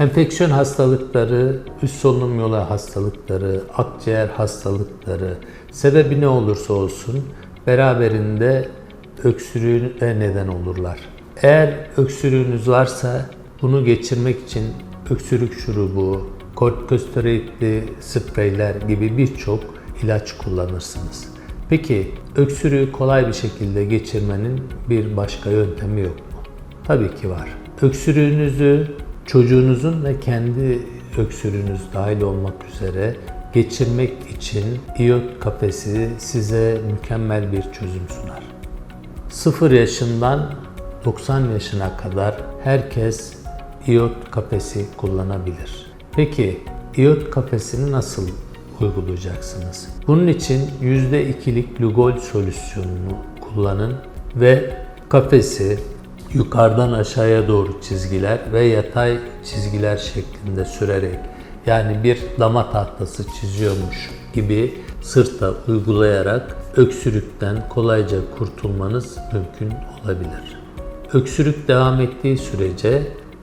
Enfeksiyon hastalıkları, üst solunum yolu hastalıkları, akciğer hastalıkları, sebebi ne olursa olsun beraberinde öksürüğe neden olurlar. Eğer öksürüğünüz varsa bunu geçirmek için öksürük şurubu, kortikosteroidli spreyler gibi birçok ilaç kullanırsınız. Peki öksürüğü kolay bir şekilde geçirmenin bir başka yöntemi yok mu? Tabii ki var. Öksürüğünüzü çocuğunuzun ve kendi öksürüğünüz dahil olmak üzere geçirmek için iot kafesi size mükemmel bir çözüm sunar. 0 yaşından 90 yaşına kadar herkes iot kafesi kullanabilir. Peki iot kafesini nasıl uygulayacaksınız? Bunun için %2'lik Lugol solüsyonunu kullanın ve kafesi yukarıdan aşağıya doğru çizgiler ve yatay çizgiler şeklinde sürerek yani bir dama tahtası çiziyormuş gibi sırta uygulayarak öksürükten kolayca kurtulmanız mümkün olabilir. Öksürük devam ettiği sürece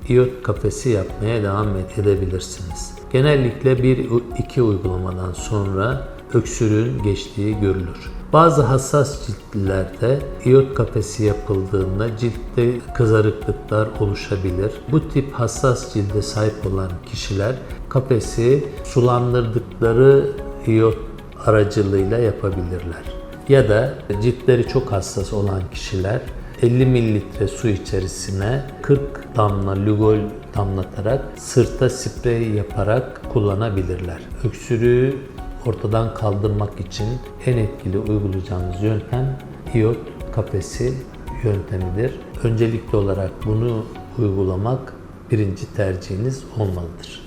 iot kafesi yapmaya devam edebilirsiniz. Genellikle bir iki uygulamadan sonra öksürüğün geçtiği görülür. Bazı hassas ciltlerde iot kafesi yapıldığında ciltte kızarıklıklar oluşabilir. Bu tip hassas cilde sahip olan kişiler kafesi sulandırdıkları iot aracılığıyla yapabilirler. Ya da ciltleri çok hassas olan kişiler 50 mililitre su içerisine 40 damla Lugol damlatarak sırta sprey yaparak kullanabilirler. Öksürüğü ortadan kaldırmak için en etkili uygulayacağınız yöntem iot kafesi yöntemidir. Öncelikli olarak bunu uygulamak birinci tercihiniz olmalıdır.